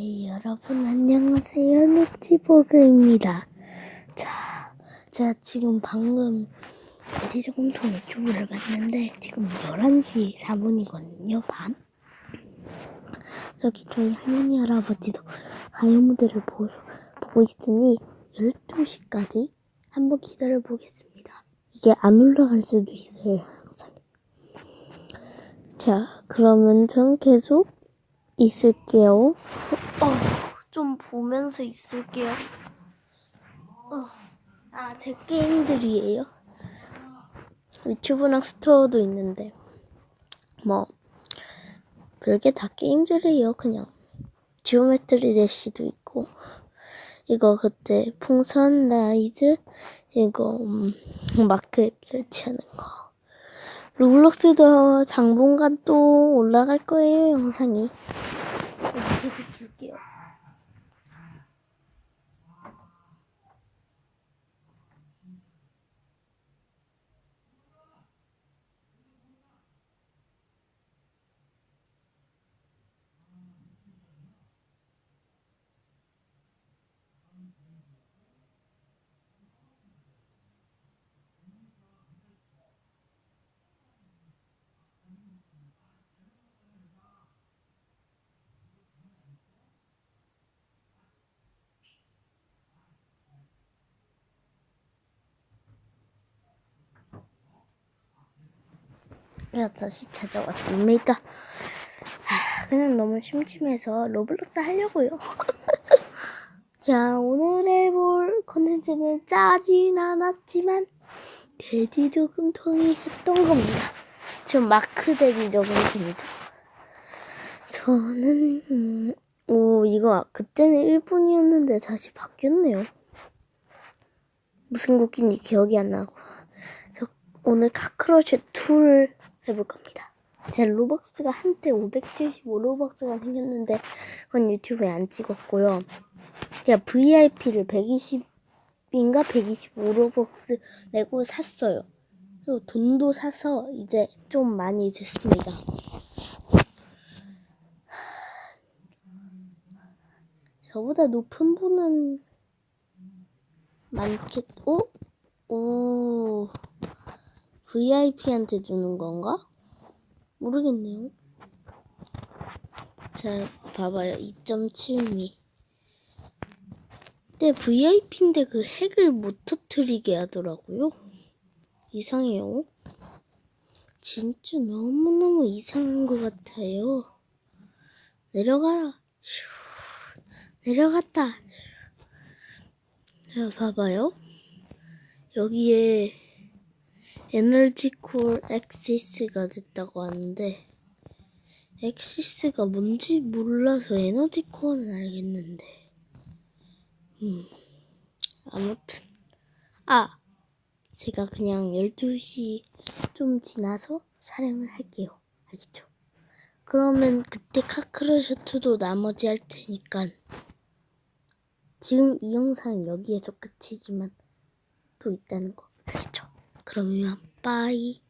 네, 여러분 안녕하세요. 눅지버그입니다. 자, 제가 지금 방금 돼지저금통 유튜브를 봤는데 지금 11시 4분이거든요. 밤. 저기 저희 할머니 할아버지도 가요 무대를 보고, 보고 있으니 12시까지 한번 기다려 보겠습니다. 이게 안 올라갈 수도 있어요. 영상이. 자, 그러면 전 계속 있을게요. 어, 좀 보면서 있을게요. 어, 아, 제 게임들이에요. 유튜브랑 스토어도 있는데, 뭐, 별게 다 게임들이에요, 그냥. 지오메트리 대시도 있고, 이거 그때 풍선 라이즈, 이거, 음, 마크 앱 설치하는 거. 로블록스도 당분간 또 올라갈 거예요, 영상이. 계 제가 다시 찾아왔습니다. 하, 그냥 너무 심심해서 로블록스 하려고요. 자, 오늘 해볼 컨텐츠는 짜진 않았지만 돼지 저금통이 했던 겁니다. 지금 마크 돼지 저금통이죠. 저는 음, 오 이거 그때는 1분이었는데 다시 바뀌었네요. 무슨 곡인지 기억이 안 나고 저 오늘 카크러쉬 2를 해볼 겁니다. 제 로벅스가 한때 575 로벅스가 생겼는데 그건 유튜브에 안 찍었고요. 제가 VIP를 120인가 125 로벅스 내고 샀어요. 그리고 돈도 사서 이제 좀 많이 됐습니다. 저보다 높은 분은 많겠, 어? 오, VIP한테 주는 건가? 모르겠네요. 자, 봐봐요. 2.7미. 근데 VIP인데 그 핵을 못 터트리게 하더라고요. 이상해요. 진짜 너무너무 이상한 것 같아요. 내려가라. 휴, 내려갔다. 자, 봐봐요. 여기에 에너지 콜 엑시스가 됐다고 하는데 엑시스가 뭔지 몰라서 에너지 콜은 알겠는데 음 아무튼 아 제가 그냥 12시 좀 지나서 촬영을 할게요 알겠죠? 그러면 그때 카크러셔트도 나머지 할 테니까 지금 이 영상은 여기에서 끝이지만 또 있다는 거? 그러면 빠이